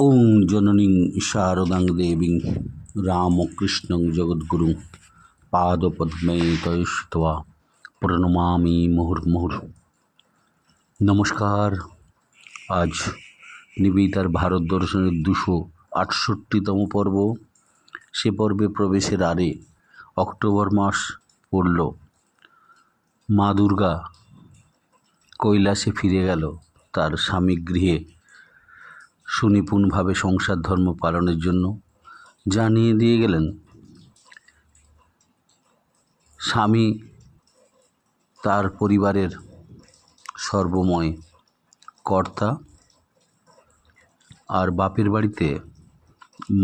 ওং জননীং শারদাং দেবীং রামকৃষ্ণং জগদ্গুরুং পাদপদ্মে তয়স্ত্বা প্রণমামি মুহুর্মুহুর নমস্কার আজ নিবেদিতার ভারত দর্শনের দুশো আটষট্টিতম পর্ব সে পর্বে প্রবেশের আরে অক্টোবর মাস পড়ল। মা দুর্গা কৈলাসে ফিরে গেল তার স্বামী গৃহে। সুনিপুণভাবে সংসার ধর্ম পালনের জন্য জানিয়ে দিয়ে গেলেন, স্বামী তার পরিবারের সর্বময় কর্তা আর বাপের বাড়িতে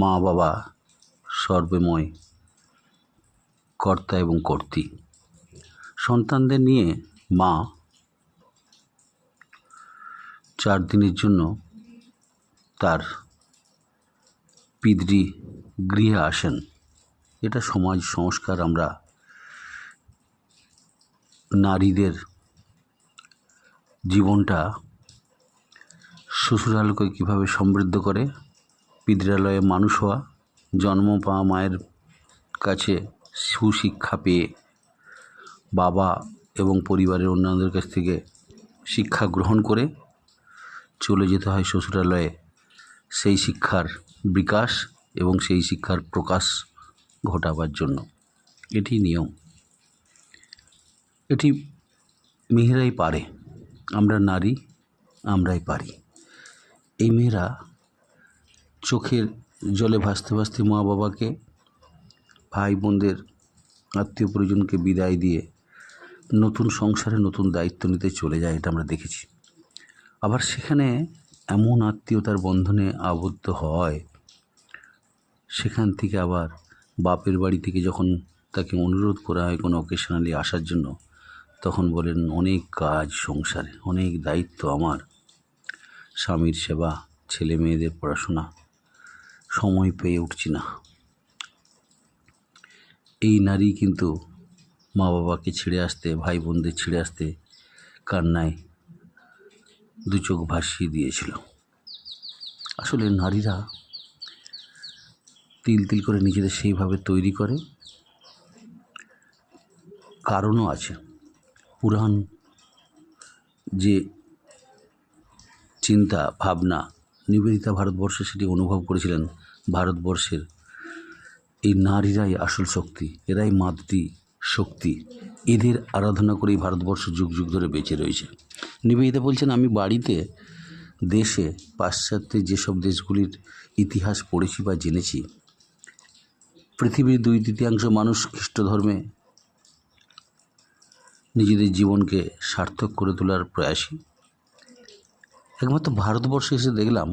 মা বাবা সর্বময় কর্তা এবং কর্তী। সন্তানদের নিয়ে মা চার দিনের জন্য তার পিতৃ গৃহে আসেন। এটা সমাজ সংস্কার আমরা নারীদের জীবনটা শ্বশুরালয়কে কীভাবে সমৃদ্ধ করে, পিতৃালয়ে মানুষ হওয়া, জন্ম পাওয়া মায়ের কাছে সুশিক্ষা পেয়ে বাবা এবং পরিবারের অন্যান্যদের কাছ থেকে শিক্ষা গ্রহণ করে চলে যেতে হয় শ্বশুরালয়ে। সেই শিক্ষার বিকাশ এবং সেই শিক্ষার প্রকাশ ঘটাবার জন্য। এটি নিয়ম। এটি মেয়েরাই পারে। আমরা নারী, আমরাই পারি। এই মেয়েরা চোখের জলে ভাসতে ভাসতে মা বাবাকে ভাই বোনদের আত্মীয় পরিজনকে বিদায় দিয়ে নতুন সংসারে নতুন দায়িত্ব নিতে চলে যায়, এটা আমরা দেখেছি। আবার সেখানে এমন আত্মীয়তার বন্ধনে আবদ্ধ হয়, সেখান থেকে আবার বাপের বাড়ি থেকে যখন তাকে অনুরোধ করা হয় কোনো অকেশনালি আসার জন্য, তখন বলেন, অনেক কাজ সংসারে, অনেক দায়িত্ব আমার। স্বামীর সেবা, ছেলে মেয়েদের পড়াশোনা, সময় পেয়ে উঠছি না। এই নারী কিন্তু মা বাবাকে ছেড়ে আসতে ভাই বোনদের ছেড়ে আসতে কান্নায় দু চোখ ভাসিয়ে দিয়েছিল। আসলে নারীরা তিল তিল করে নিজেদের সেইভাবে তৈরি করে। কারণও আছে। পুরাণ যে চিন্তা, ভাবনা, নিবেদিতা ভারতবর্ষে সেটি অনুভব করেছিলেন ভারতবর্ষের এই নারীরাই আসল শক্তি, এরাই মাতৃ শক্তি। এদের আরাধনা করেই ভারতবর্ষ যুগ যুগ ধরে বেঁচে রয়েছে। নিবেদিতা বলছেন, আমি বাড়িতে, দেশে, পাশ্চাত্যের যেসব দেশগুলির ইতিহাস পড়েছি বা জেনেছি, পৃথিবীর দুই তৃতীয়াংশ মানুষ খ্রিস্ট ধর্মে নিজেদের জীবনকে সার্থক করে তোলার প্রয়াসী। একমাত্র ভারতবর্ষে এসে দেখলাম,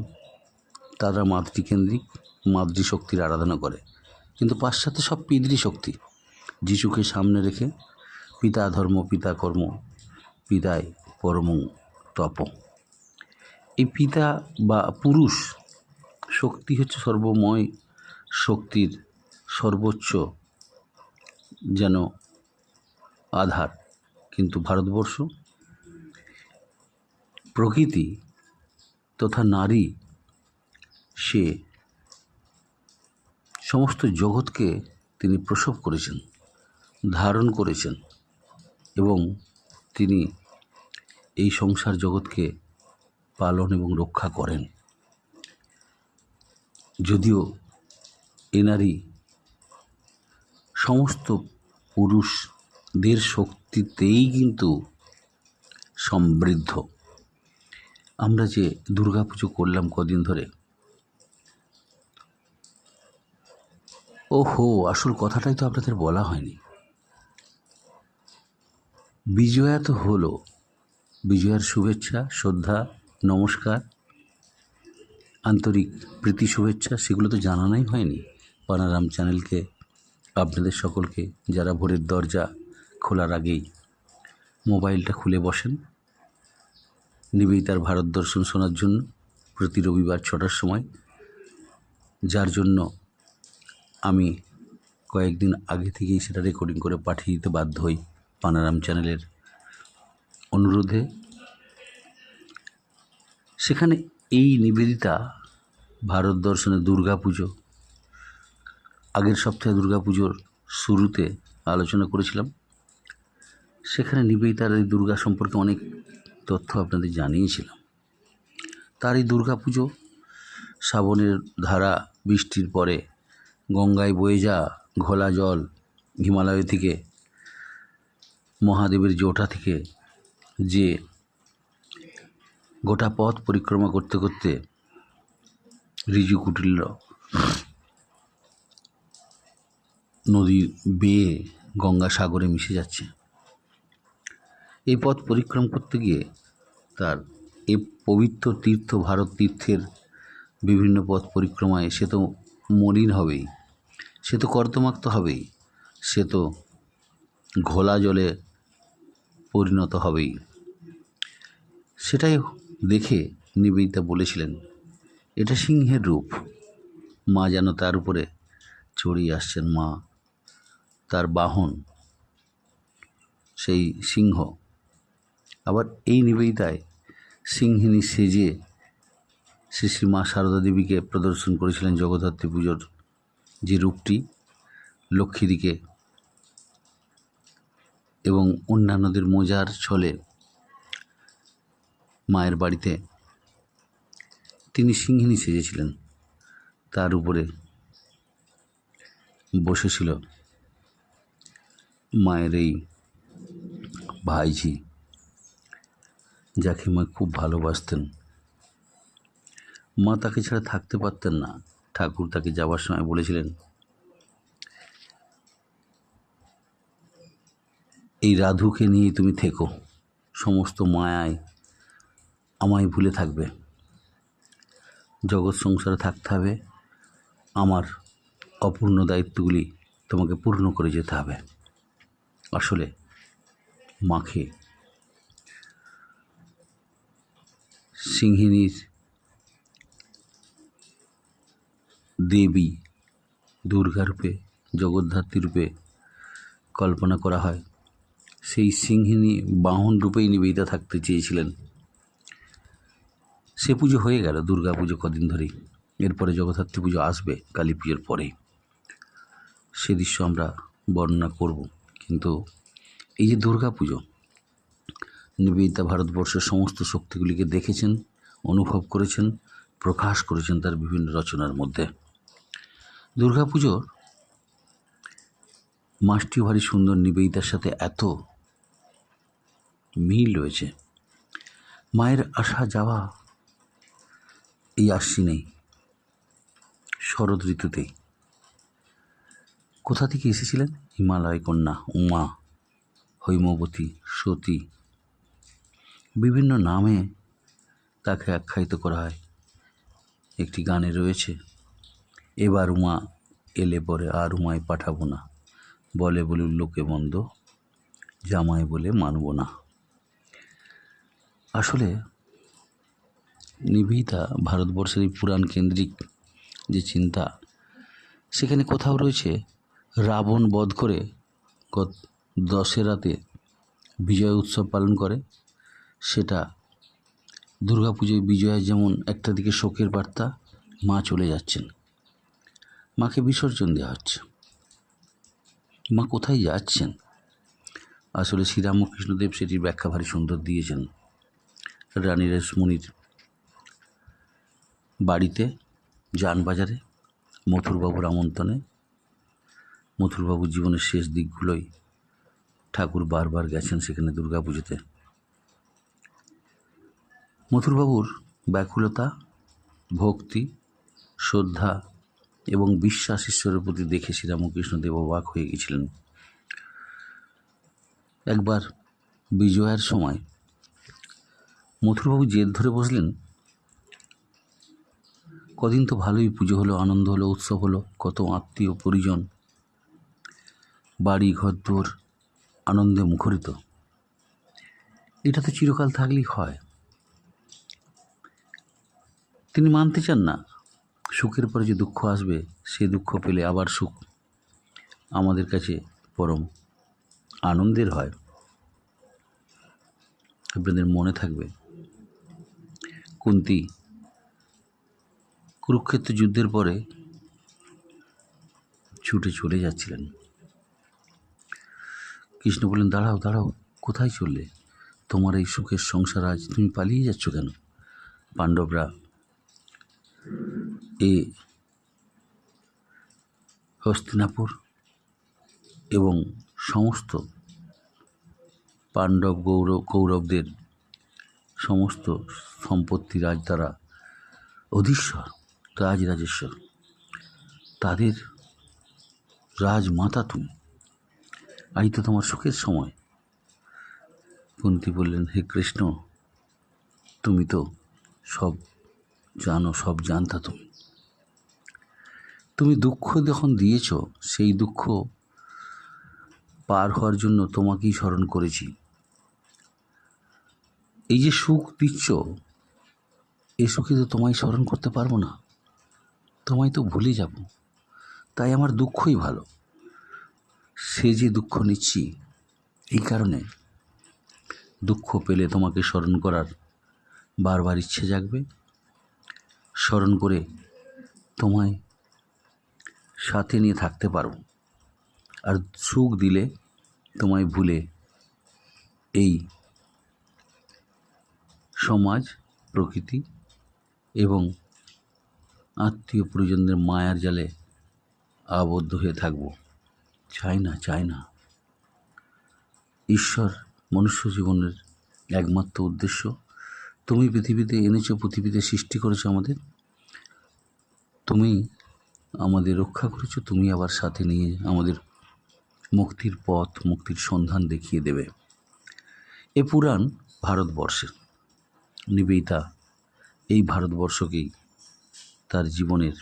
তারা মাতৃকেন্দ্রিক, মাতৃশক্তির আরাধনা করে। কিন্তু পাশ্চাত্যে সব পিতৃশক্তি, যিশুকে সামনে রেখে, পিতা ধর্ম, পিতা কর্ম, পিতায় পরম তপ। এই পিতা বা পুরুষ শক্তি হচ্ছে সর্বময় শক্তির সর্বোচ্চ যেন আধার। কিন্তু ভারতবর্ষ প্রকৃতি তথা নারী সে সমস্ত জগৎকে তিনি প্রসব করেছেন, ধারণ করেছেন এবং তিনি এই সংসার জগৎকে পালন এবং রক্ষা করেন। যদিও এ নারী সমস্ত পুরুষদের শক্তিতেই কিন্তু সমৃদ্ধ। আমরা যে দুর্গাপুজো করলাম কদিন ধরে ও হো আসল কথাটাই তো আপনাদের বলা হয়নি। বিজয়া তো হলো বিজয়ার শুভেচ্ছা, শ্রদ্ধা, নমস্কার, আন্তরিক প্রীতি শুভেচ্ছা, সেগুলো তো জানানোই হয়নি। পানারাম চ্যানেলকে, আপনাদের সকলকে, যারা ভোরের দরজা খোলার আগেই মোবাইলটা খুলে বসেন। নিবেদিতার ভারত দর্শন শোনার জন্য প্রতি রবিবার ছটার সময়। যার জন্য আমি কয়েকদিন আগে থেকেই সেটা রেকর্ডিং করে পাঠিয়ে দিতে বাধ্য হই পানারাম চ্যানেলের অনুরোধে। সেখানে এই নিবেদিতা ভারত দর্শনে দুর্গা পুজো, আগের সপ্তাহে দুর্গা পুজোর শুরুতে আলোচনা করেছিলাম। সেখানে নিবেদিতার এই দুর্গা সম্পর্কে অনেক তথ্য আপনাদের জানিয়েছিলাম। তার এই দুর্গা পুজো শ্রাবণের ধারা বৃষ্টির পরে গঙ্গায় বয়ে যা ঘোলা জল হিমালয় থেকে মহাদেবের জোটা থেকে যে গোটা পথ পরিক্রমা করতে করতে রিজু কুটিল নদী বেয়ে গঙ্গাসাগরে মিশে যাচ্ছে। এই পথ পরিক্রম করতে গিয়ে তার এ পবিত্র তীর্থ, ভারত তীর্থের বিভিন্ন পথ পরিক্রমায় সে তো মলিন হবেই। সে তো কর্দমাক্ত হবেই। সে তো ঘোলা জলে পরিণত হবেই। সেটাই দেখে নিবেদিতা বলেছিলেন, এটা সিংহের রূপ। মা যেন তার উপরে চড়িয়ে আসছেন, মা। তার বাহন, সেই সিংহ। আবার এই নিবেদিতায় সিংহিনী সেজে শ্রী শ্রী মা সারদা দেবীকে প্রদর্শন করেছিলেন জগদ্ধাত্রী পুজোর যে রূপটি লক্ষ্মীদিকে এবং অন্যান্যদের মোজার ছলে মায়ের বাড়িতে। তিনি সিংহিনী সেজেছিলেন। তার উপরে বসেছিল মায়ের এই ভাইঝি, যাকে মা খুব ভালোবাসতেন। মা তাকে ছাড়া থাকতে পারতেন না। ঠাকুর তাকে যাওয়ার সময় বলেছিলেন, এই রাধুকে নিয়ে তুমি থেকো। সমস্ত মায়ায় আমায় ভুলে থাকবে। জগৎ সংসারে থাকতে হবে। আমার অপূর্ণ দায়িত্বগুলি তোমাকে পূর্ণ করে যেতে হবে। আসলে মাকে সিংহিনীর দেবী দুর্গা রূপে জগদ্ধাত্রী রূপে কল্পনা করা হয়। সেই সিংহিনী বাহন রূপেই নিবেদিতা থাকতে চেয়েছিলেন। সে পুজো হয়ে গেল, দুর্গা পুজো কদিন ধরেই। এরপরে জগদ্ধাত্রী পুজো আসবে কালী পুজোর পরেই। সে দৃশ্য আমরা বর্ণনা করব, কিন্তু এই যে দুর্গা পুজো, নিবেদিতা ভারতবর্ষের সমস্ত শক্তিগুলিকে দেখেছেন, অনুভব করেছেন, প্রকাশ করেছেন তার বিভিন্ন রচনার মধ্যে। দুর্গা পুজোর মাসটিও ভারী সুন্দর, নিবেদিতার সাথে এত মিল রয়েছে। মায়ের আসা যাওয়া এই আশ্বিনেই, শরৎ ঋতুতেই। কোথা থেকে এসেছিলেন? হিমালয় কন্যা, উমা, হৈমবতী, সতী। বিভিন্ন নামে তাকে আখ্যায়িত করা হয়। একটি গানে রয়েছে, এবার উমা এলে পরে আর উমায় পাঠাবো না। বলে বলে লোকে মন্দ জামাই বলে মানব না। আসলে নিবেদিতা ভারতবর্ষের এই পুরাণ কেন্দ্রিক যে চিন্তা, সেখানে কোথাও রয়েছে রাবণ বধ করে গত দশেরাতে বিজয় উৎসব পালন করে। সেটা দুর্গাপুজোয় বিজয়ের যেমন একটা দিকে শোকের বার্তা, মা চলে যাচ্ছেন। মাকে বিসর্জন দেওয়া হচ্ছে। মা কোথায় যাচ্ছেন? আসলে শ্রীরামকৃষ্ণদেব সেটির ব্যাখ্যা ভারী সুন্দর দিয়েছেন। রানী রেশমণির বাড়িতে, যানবাজারে, মথুরবাবুর আমন্ত্রণে। মথুরবাবুর জীবনের শেষ দিকগুলোই ঠাকুর বারবার গেছেন সেখানে দুর্গা দুর্গাপুজোতে। মথুরবাবুর ব্যাকুলতা, ভক্তি, শ্রদ্ধা এবং বিশ্বাস ঈশ্বরের প্রতি দেখে শ্রীরামকৃষ্ণদেব অবাক হয়ে গেছিলেন। একবার বিজয়ার সময় মথুরবাবু জেদ ধরে বসলেন কদিন তো ভালোই পুজো হলো, আনন্দ হলো, উৎসব হলো, কত আত্মীয় পরিজন, বাড়ি, ঘর দোর আনন্দে মুখরিত। এটা তো চিরকাল থাকলেই হয়। তিনি মানতে চান না, সুখের পরে যে দুঃখ আসবে, সে দুঃখ পেলে আবার সুখ আমাদের কাছে পরম আনন্দের হয়। আপনাদের মনে থাকবে, কুন্তি কুরুক্ষেত্র যুদ্ধের পরে ছুটে চলে যাচ্ছিলেন। কৃষ্ণ বললেন, দাঁড়াও দাঁড়াও, কোথায় চললে? তোমার এই সুখের সংসার আজ তুমি পালিয়ে যাচ্ছ কেন? পাণ্ডবরা, এ হস্তিনাপুর এবং সমস্ত পাণ্ডব গৌরব কৌরবদের সমস্ত সম্পত্তি রাজ দ্বারা অধীশ্বর। রাজ রাজেশ্বর তাদের রাজমাতা তুমি আই তো তোমার সুখের সময়। কুন্তি বললেন, হে কৃষ্ণ, তুমি তো সব জানো, সব জানতা তুমি। তুমি দুঃখ যখন দিয়েছ, সেই দুঃখ পার হওয়ার জন্য তোমাকেই স্মরণ করেছি। এই যে সুখ দিচ্ছ, এ সুখে তো তোমায় স্মরণ করতে পারব না। তোমায় তো ভুলে যাব। তাই আমার দুঃখই ভালো। সে যে দুঃখ নিচ্ছি, এই কারণে দুঃখ পেলে তোমাকে স্মরণ করার বারবার ইচ্ছে জাগবে। স্মরণ করে তোমায় সাথে নিয়ে থাকতে পারো। আর সুখ দিলে তোমায় ভুলে এই সমাজ, প্রকৃতি এবং আত্মীয় পরিজনদের মায়ার জালে আবদ্ধ হয়ে থাকব। চাই না চাই না। ঈশ্বর মনুষ্য জীবনের একমাত্র উদ্দেশ্য। তুমি পৃথিবীতে এনেছো, পৃথিবীতে সৃষ্টি করেছ আমাদের। তুমি আমাদের রক্ষা করেছ, তুমি আবার সাথে নিয়ে আমাদের মুক্তির পথ, মুক্তির সন্ধান দেখিয়ে দেবে। এ পুরাণ ভারতবর্ষের। নিবেদিতা এই ভারতবর্ষকেই তার জীবনের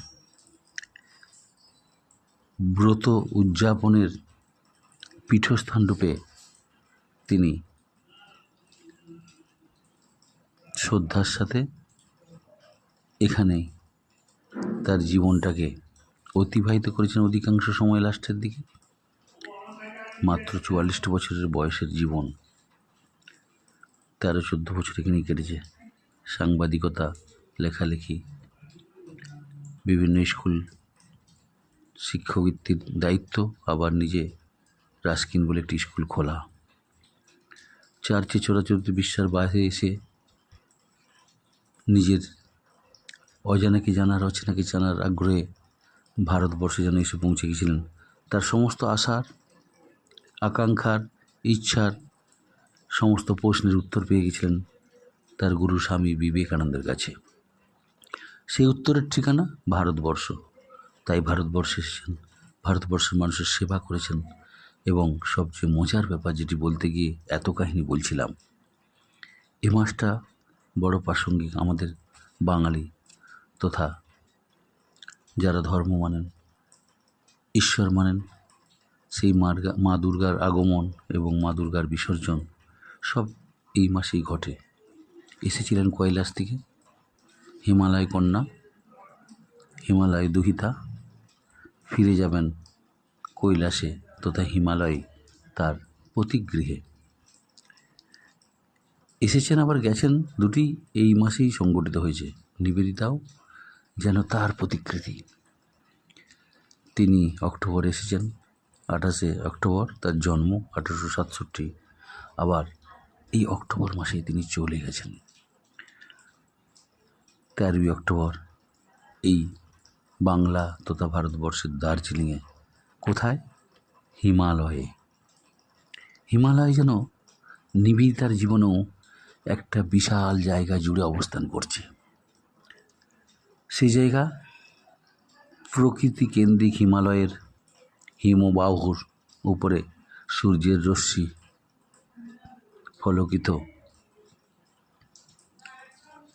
ব্রত উদযাপনের পীঠস্থান রূপে তিনি শ্রদ্ধার সাথে এখানেই তার জীবনটাকে অতিবাহিত করেছেন অধিকাংশ সময় লাস্টের দিকে। মাত্র চুয়াল্লিশটা বছরের বয়সের জীবন তেরো চোদ্দ বছর এখানেই কেটেছে। সাংবাদিকতা, লেখালেখি বিভিন্ন স্কুল শিক্ষকবৃত্তির দায়িত্ব, আবার নিজে রাস্কিন বলে একটি স্কুল খোলা। চার্চে চোরাচুরিতে বিশ্বাস বাইরে এসে নিজের অজানাকে জানার, অচেনাকে জানার আগ্রহে ভারতবর্ষে যেন এসে পৌঁছে গিয়েছিলেন তার সমস্ত আশার, আকাঙ্ক্ষার, ইচ্ছার সমস্ত প্রশ্নের উত্তর পেয়ে গেছিলেন তার গুরু স্বামী বিবেকানন্দের কাছে। সেই উত্তরের ঠিকানা ভারতবর্ষ। তাই ভারতবর্ষে এসেছেন। ভারতবর্ষের মানুষের সেবা করেছেন এবং সবচেয়ে মজার ব্যাপার যেটি বলতে গিয়ে এত কাহিনী বলছিলাম, এ মাসটা বড় প্রাসঙ্গিক আমাদের বাঙালি তথা যারা ধর্ম মানেন, ঈশ্বর মানেন, সেই মার মা দুর্গার আগমন এবং মা দুর্গার বিসর্জন সব এই মাসেই ঘটে। এসেছিলেন কৈলাস থেকে হিমালয় কন্যা, হিমালয় দুহিতা, ফিরে যাবেন কৈলাসে তথা হিমালয়ে তার প্রতিগৃহে এসেছেন আবার গেছেন দুটি, এই মাসেই সংগঠিত হয়েছে। নিবেদিতাও যেন তার প্রতিকৃতি তিনি অক্টোবর এসেছেন, আঠাশে অক্টোবর তার জন্ম আঠারোশো সাতষট্টি। আবার এই অক্টোবর মাসেই তিনি চলে গেছেন। তেরোই অক্টোবর। এই বাংলা তথা ভারতবর্ষের দার্জিলিংয়ে কোথায়? হিমালয়ে। হিমালয় যেন নিবিড়তার জীবনেও একটা বিশাল জায়গা জুড়ে অবস্থান করছে। সেই জায়গা প্রকৃতি কেন্দ্রিক হিমালয়ের হিমবাহুর উপরে সূর্যের রশ্মি ফলকিত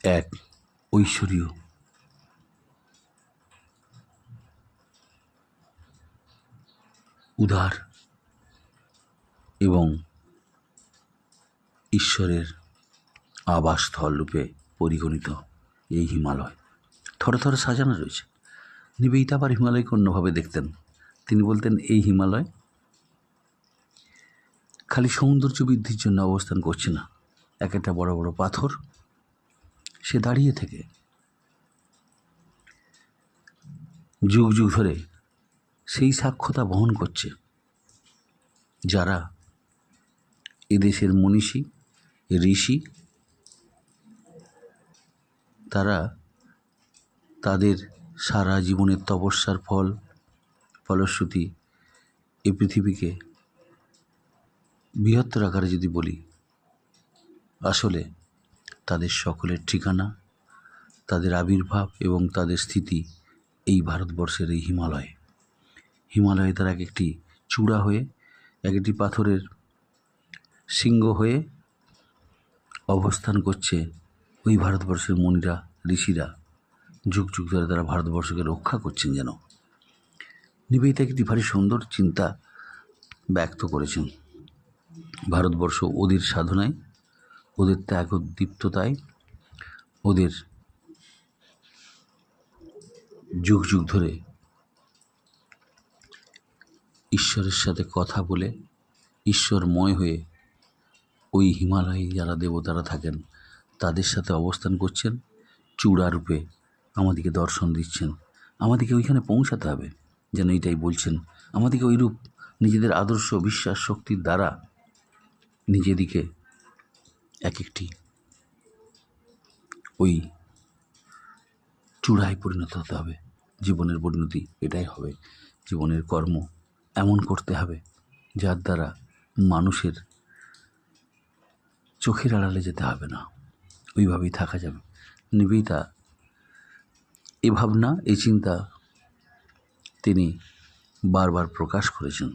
এক ঐশ্বরীয়। উদার এবং ঈশ্বরের আবাসস্থল রূপে পরিগণিত এই হিমালয়। থরে থরে সাজানো রয়েছে। নিবেদিতা আবার হিমালয়কে অন্যভাবে দেখতেন। তিনি বলতেন, এই হিমালয় খালি সৌন্দর্য বৃদ্ধির জন্য অবস্থান করছে না। এক একটা বড় বড় পাথর সে দাঁড়িয়ে থেকে। যুগ যুগ ধরে সেই সাক্ষ্যতা বহন করছে। যারা এদেশের মনীষী, ঋষি, তারা তাদের সারা জীবনের তপস্যার ফল, ফলশ্রুতি এই পৃথিবীকে বৃহত্তর আকারে যদি বলি, আসলে তাদের সকলের ঠিকানা, তাদের আবির্ভাব এবং তাদের স্থিতি এই ভারতবর্ষের এই হিমালয়ে। হিমালয়ে তারা এক একটি চূড়া হয়ে, এক একটি পাথরের সিংহ হয়ে অবস্থান করছে ওই ভারতবর্ষের মনিরা, ঋষিরা। যুগ যুগ ধরে তারা ভারতবর্ষকে রক্ষা করছেন যেন। নিবেদিতা একটি ভারী সুন্দর চিন্তা ব্যক্ত করেছেন। ভারতবর্ষ ওদের সাধনায় ওদের ত্যাগ ও দীপ্ততায় ওদের যুগ যুগ ধরে ঈশ্বরের সাথে কথা বলে ঈশ্বরময় হয়ে ওই হিমালয়ে যারা দেবতারা থাকেন, তাদের সাথে অবস্থান করছেন চূড়া রূপে আমাদেরকে দর্শন দিচ্ছেন। আমাদেরকে ওইখানে পৌঁছাতে হবে, যেন এইটাই বলছেন। আমাদেরকে ওইরূপ নিজেদের আদর্শ, বিশ্বাস, শক্তির দ্বারা নিজেদিকে এক একটি ওই চূড়ায় পরিণত হতে হবে। জীবনের পরিণতি এটাই হবে। জীবনের কর্ম এমন করতে হবে, যার দ্বারা মানুষের চোখের আড়ালে যেতে হবে না। ওইভাবেই থাকা যাবে। নিবেদিতা, এ ভাবনা এই চিন্তা তিনি বারবার প্রকাশ করেছেন।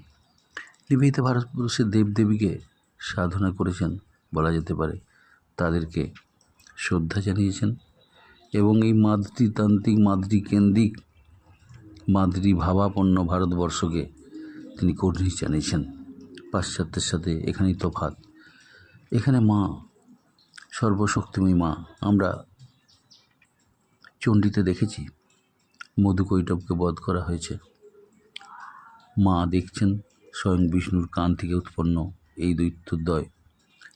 নিবেদিতা ভারতবর্ষের দেবদেবীকে সাধনা করেছেন বলা যেতে পারে, তাদেরকে শ্রদ্ধা জানিয়েছেন এবং এই মাতৃতান্ত্রিক, মাতৃকেন্দ্রিক মাতৃ ভাবাপন্ন ভারতবর্ষকে তিনি কর্নিশ জানিয়েছেন। পাশ্চাত্যের সাথে এখানেই তফাত এখানে মা, সর্বশক্তিময়ী মা, আমরা চণ্ডীতে দেখেছি, মধুকৈটবকে বধ করা হয়েছে। মা দেখছেন স্বয়ং বিষ্ণুর কান থেকে উৎপন্ন এই দৈত্যদ্বয়।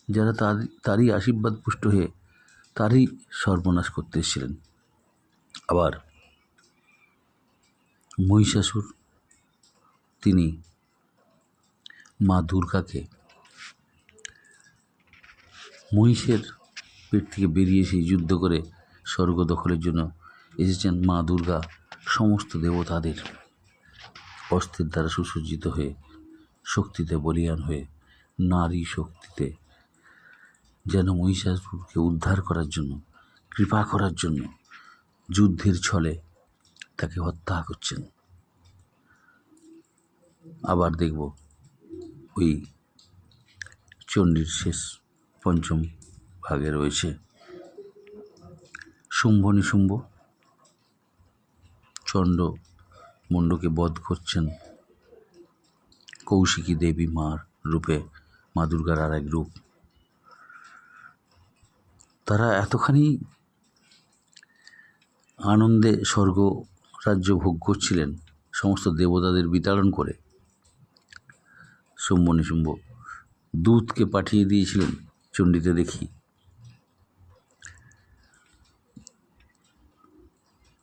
যারা তার, তারই আশীর্বাদ পুষ্ট হয়ে তারই সর্বনাশ করতে এসেছিলেন। আবার মহিষাসুর, তিনি মা দুর্গাকে মহিষের পেট থেকে বেরিয়ে এসে যুদ্ধ করে স্বর্গ দখলের জন্য এসেছেন মা দুর্গা সমস্ত দেবতাদের অস্ত্রের দ্বারা সুসজ্জিত হয়ে শক্তিতে বলিয়ান হয়ে নারী শক্তিতে যেন মহিষাসুরকে উদ্ধার করার জন্য, কৃপা করার জন্য যুদ্ধের ছলে তাকে হত্যা করছেন। আবার দেখব ওই চণ্ডীর শেষ পঞ্চম ভাগে রয়েছে। শুম্ভ নিশুম্ভ। চণ্ড মুণ্ডকে বধ করছেন কৌশিকী দেবী মার রূপে মা দুর্গার আর এক রূপ। তারা এতখানি আনন্দে স্বর্গ রাজ্য ভোগ করছিলেন, সমস্ত দেবতাদের বিতাড়ন করে। শুম্ভ নিশুম্ভ দূতকে পাঠিয়ে দিয়েছিলেন চণ্ডীতে দেখি।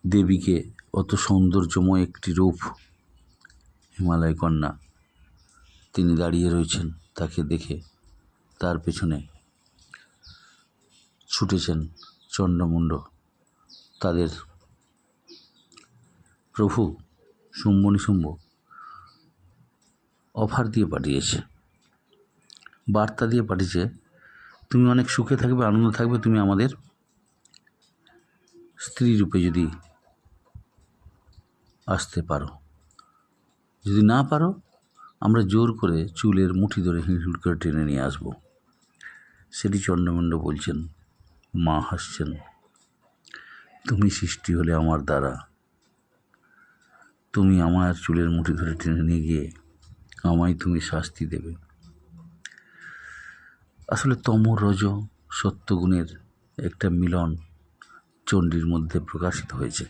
দেবীকে অত সৌন্দর্যময় একটি রূপ, হিমালয় কন্যা, তিনি দাঁড়িয়ে রয়েছেন তাকে দেখে, তার পেছনে ছুটেছেন চণ্ডমুণ্ড তাদের প্রভু শুম্ভ নিশুম্ভ অফার দিয়ে পাঠিয়েছে। বার্তা দিয়ে পাঠিয়েছে, তুমি অনেক সুখে থাকবে, আনন্দ থাকবে, তুমি আমাদের স্ত্রী রূপে যদি আসতে পারো। যদি না পারো, আমরা জোর করে চুলের মুঠি ধরে হিঁড় করে টেনে নিয়ে আসব। সেটি চন্দ্রমণ্ড বলছেন। মা হাসছেন। তুমি সৃষ্টি হলে আমার দ্বারা। তুমি আমার চুলের মুঠি ধরে টেনে নিয়ে গিয়ে আমায় তুমি শাস্তি দেবে। আসলে তম রজ সত্যগুণের একটা মিলন চণ্ডীর মধ্যে প্রকাশিত হয়েছে।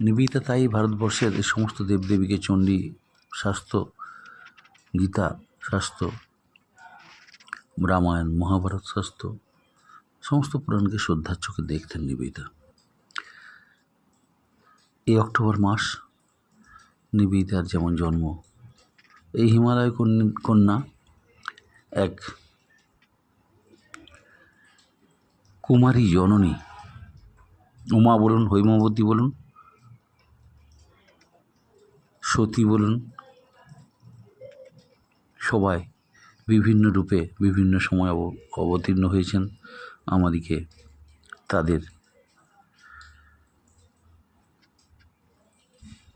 নিবেদিতা তাই ভারতবর্ষের সমস্ত দেবদেবীকে চণ্ডী শাস্ত্র, গীতা শাস্ত্র, রামায়ণ, মহাভারত শাস্ত্র সমস্ত পুরাণকে শ্রদ্ধার চোখে দেখতেন নিবেদিতা। এই অক্টোবর মাস, নিবেদিতার যেমন জন্ম, এই হিমালয় কন্যা- এক কুমারী জননী, উমা বলুন, হৈমবতী বলুন, সতী বলুন, সবাই বিভিন্ন রূপে বিভিন্ন সময় অব- অবতীর্ণ হয়েছেন। আমাদিকে তাদের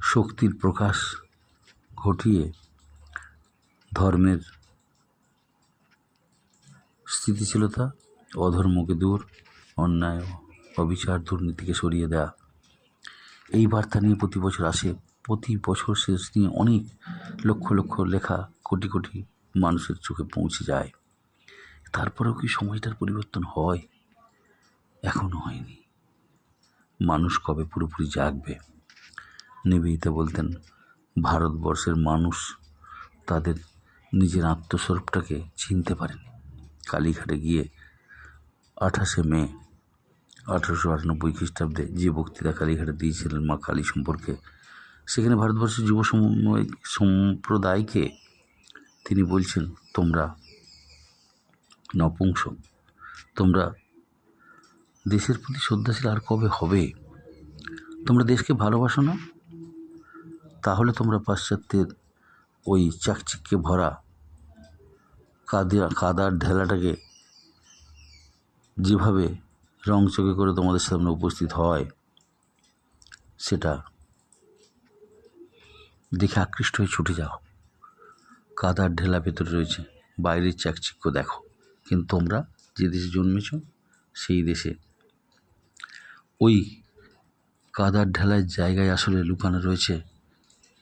শক্তির প্রকাশ ঘটিয়ে ধর্মের স্থিতিশীলতা, অধর্মকে দূর, অন্যায়, অবিচার, দুর্নীতিকে সরিয়ে দেয়া। এই বার্তা নিয়ে প্রতি বছর আসে, প্রতি বছর শেষ নিয়ে অনেক লক্ষ লক্ষ লেখা কোটি কোটি মানুষের চোখে পৌঁছে যায়। তারপরেও কি সময়টার পরিবর্তন হয়? এখনও হয়নি। মানুষ কবে পুরোপুরি জাগবে? নিবেদিতা বলতেন, ভারতবর্ষের মানুষ তাদের নিজের আত্মস্বরূপটাকে চিনতে পারেনি। কালীঘাটে গিয়ে আঠাশে মে আঠারোশো আটানব্বই খ্রিস্টাব্দে যে বক্তৃতা কালীঘাটে দিয়েছিলেন মা কালী সম্পর্কে, সেখানে ভারতবর্ষের যুব সম্প্রদায়কে তিনি বলছেন, তোমরা নপুংসক। তোমরা দেশের প্রতি শ্রদ্ধাশীল আর কবে হবে? তোমরা দেশকে ভালোবাসো না? তাহলে তোমরা পাশ্চাত্যের ওই চাকচিক্যে ভরা কাদা কাদার ঢেলাটাকে যেভাবে রং চোখে করে তোমাদের সামনে উপস্থিত হয়, সেটা দেখে আকৃষ্ট হয়ে ছুটে যাও। কাদার ঢেলা ভেতরে রয়েছে। বাইরের চাকচিক্য দেখো। কিন্তু তোমরা যে দেশে জন্মেছ, সেই দেশে। ওই কাদার ঢেলার জায়গায় আসলে লুকানো রয়েছে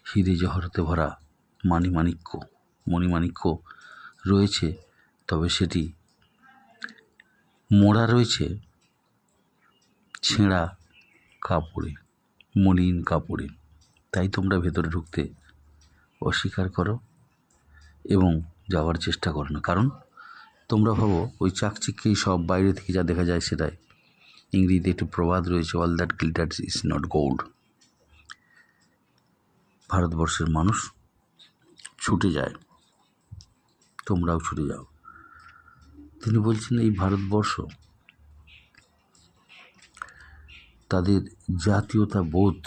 হিরে জহরতে ভরা মানিমাণিক্য, মণিমাণিক্য রয়েছে, তবে সেটি মোড়া রয়েছে ছেঁড়া কাপড়ে, মলিন কাপড়ে। তাই তোমরা ভেতরে ঢুকতে অস্বীকার করো এবং যাওয়ার চেষ্টা করো না। কারণ তোমরা ভাবো, ওই চাকচিক্যেই সব বাইরে থেকে যা দেখা যায় সেটাই। ইংরেজিতে একটু প্রবাদ রয়েছে all that glitters is not gold ভারতবর্ষের মানুষ ছুটে যায়। তোমরাও ছুটে যাও। তিনি বলছেন, এই ভারতবর্ষ, তাদের জাতীয়তা বোধ,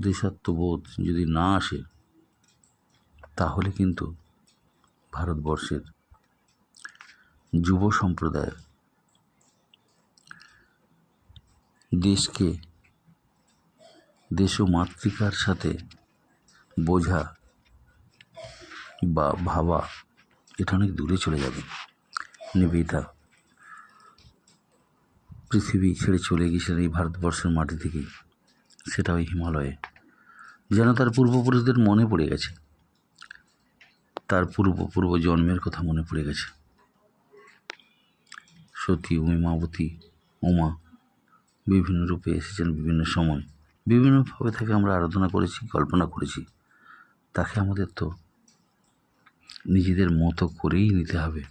দেশাত্মবোধ যদি না আসে, তাহলে কিন্তু ভারতবর্ষের যুব সম্প্রদায়। দেশকে, দেশ ও মাতৃকার সাথে বোঝা বা ভাবা এটা অনেক দূরে চলে যাবে। নিবেদিতা পৃথিবী ছেড়ে চলে গিয়েছিলেন এই ভারতবর্ষের মাটি থেকে, সেটা ওই হিমালয়ে। যেন তার পূর্বপুরুষদের মনে পড়ে গেছে। তার পূর্ব পূর্ব জন্মের কথা মনে পড়ে গেছে। সতী উমাবতী উমা বিভিন্ন রূপে এসেছেন বিভিন্ন সময়। বিভিন্নভাবে তাকে আমরা আরাধনা করেছি, কল্পনা করেছি। তাকে আমাদের তো নিজেদের মতো করেই নিতে হবে।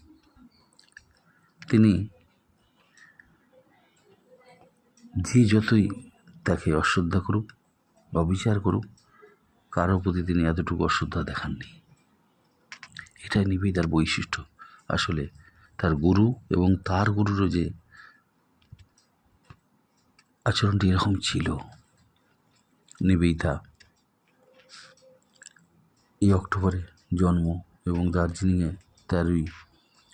তিনি যে যতই তাকে অশ্রদ্ধা করুক, অবিচার করুক, কারও প্রতি তিনি এতটুকু অশ্রদ্ধা দেখাননি। এটাই নিবেদিতার বৈশিষ্ট্য। আসলে তার গুরু এবং তার গুরুরও যে আচরণটি এরকম ছিল। নিবেদিতা এই অক্টোবরে জন্ম এবং দার্জিলিংয়ে তেরোই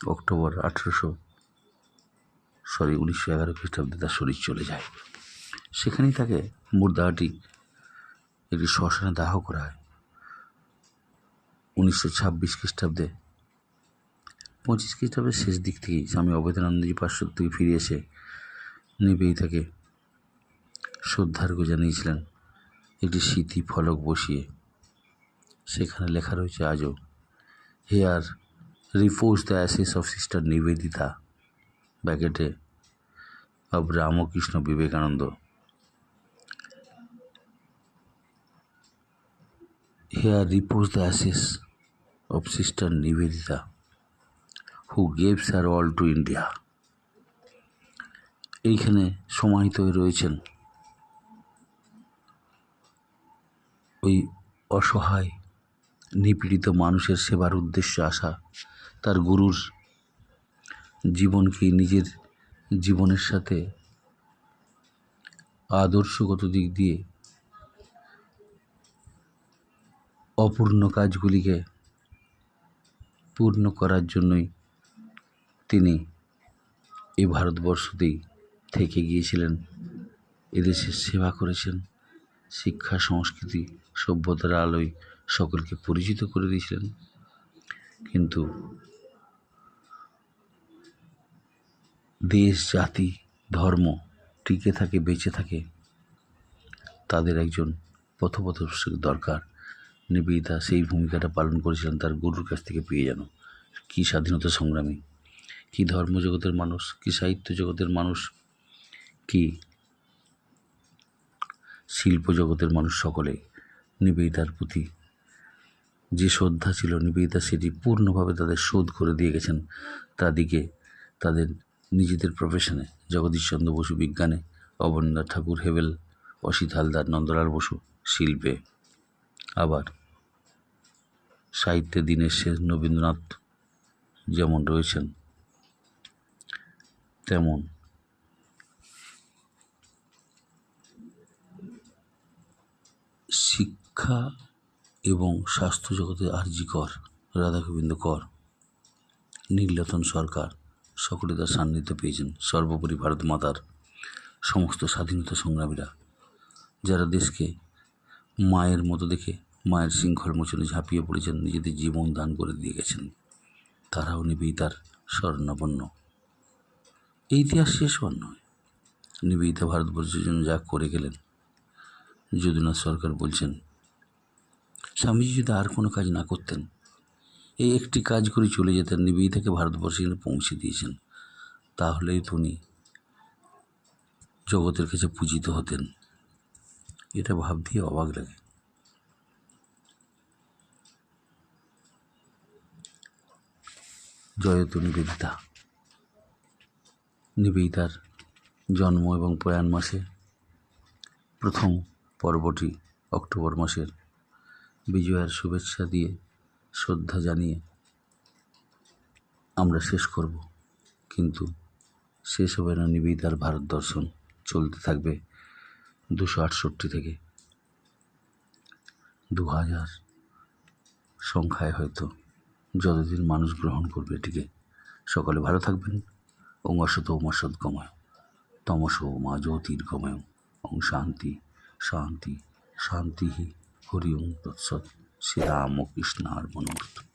অক্টোবর আঠেরোশো সরি, উনিশশো এগারো খ্রিস্টাব্দে তার শরীর চলে যায়। সেখানেই তাকে মুর্দাহাটি একটি শ্মশানে দাহ করা হয়। উনিশশো ছাব্বিশ খ্রিস্টাব্দে পঁচিশ খ্রিস্টাব্দের শেষ দিক থেকেই। স্বামী অভেদানন্দজি পার্শ্বদ থেকে ফিরে এসে নিবেদিতাকে শ্রদ্ধার্ঘ জানিয়েছিলেন, একটি স্মৃতি ফলক বসিয়ে। সেখানে লেখা রয়েছে আজও, here repose the ashes of sister Nivedita. ব্যাকেটে, of Ramakrishna Vivekananda. Here repose the ashes of sister Nivedita. Who gave her all to India এইখানে সমাহিত হয়ে রয়েছেন। ওই অসহায়, নিপীড়িত মানুষের সেবার উদ্দেশ্যে আসা তার গুরুর জীবনকে নিজের জীবনের সাথে আদর্শগত দিক দিয়ে অপূর্ণ কাজগুলিকে পূর্ণ করার জন্যই এই ভারতবর্ষতেই থেকে গিয়েছিলেন। এদেশের সেবা করেছেন। শিক্ষা, সংস্কৃতি, সভ্যতার আলোয় সকলকে পরিচিত করে দিয়েছিলেন। কিন্তু দেশ, জাতি, ধর্ম টিকে থাকে, বেঁচে থাকে, তাদের একজন পথপ্রদর্শক দরকার। নিবেদিতা সেই ভূমিকাটা পালন করেছিলেন তার গুরুর কাছ থেকে পেয়ে যেন। কী স্বাধীনতা সংগ্রামী। কী ধর্মজগতের মানুষ, কী সাহিত্য জগতের মানুষ, কী শিল্প জগতের মানুষ সকলে নিবেদিতার প্রতি যে শ্রদ্ধা ছিল, নিবেদিতা সেটি পূর্ণভাবে তাদের শোধ করে দিয়ে গেছেন তাদিকে, তাদের নিজেদের প্রফেশনে জগদীশচন্দ্র বসু বিজ্ঞানে, অবনীন্দ্রনাথ ঠাকুর, হেবেল, অসিত হালদার, নন্দলাল বসু শিল্পে। আবার সাহিত্যে দিনের শেষ রবীন্দ্রনাথ যেমন রয়েছেন তেমন। শিক্ষা এবং স্বাস্থ্য জগতে আরজি কর রাধাগোবিন্দ কর। নীলরতন সরকার সকলে তার সান্নিধ্য পেয়েছেন। সর্বোপরি ভারত মাতার সমস্ত স্বাধীনতা সংগ্রামীরা, যারা দেশকে মায়ের মতো দেখে মায়ের শৃঙ্খল মোচনে ঝাঁপিয়ে পড়েছেন, নিজেদের জীবন দান করে দিয়ে গেছেন, তারাও নিবেই তার স্মরণাপন্ন এই ইতিহাস শেষ হওয়ার নয়। নিবেদিতা ভারতবর্ষের জন্য যা করে গেলেন, যদুনাথ সরকার বলছেন, স্বামীজি যদি আর কোনো কাজ না করতেন, এই একটি কাজ করে চলে যেতেন, নিবেদিতাকে ভারতবর্ষে এনে পৌঁছে দিয়েছেন, তাহলেই তো উনি জগতের কাছে পূজিত হতেন। এটা ভাবতেই অবাক লাগে। জয়তু নিবেদিতা। নিবেদিতার জন্ম এবং প্রয়াণ মাসে প্রথম পর্বটি অক্টোবর মাসের বিজয়ার শুভেচ্ছা দিয়ে শ্রদ্ধা জানিয়ে আমরা শেষ করব। কিন্তু শেষ হবে না নিবেদিতার ভারত দর্শন। চলতে থাকবে দুশো আটষট্টি থেকে দু হাজার সংখ্যায় হয়তো যতদিন মানুষ গ্রহণ করবে এটিকে। সকলে ভালো থাকবেন। ওং মসদ গময় সদ্গময় তমস মা জ্যোতির্গময়। ওং শান্তি শান্তি শান্তি। হরি ওং তৎসৎ। শ্রীরাম কৃষ্ণার মনোরথ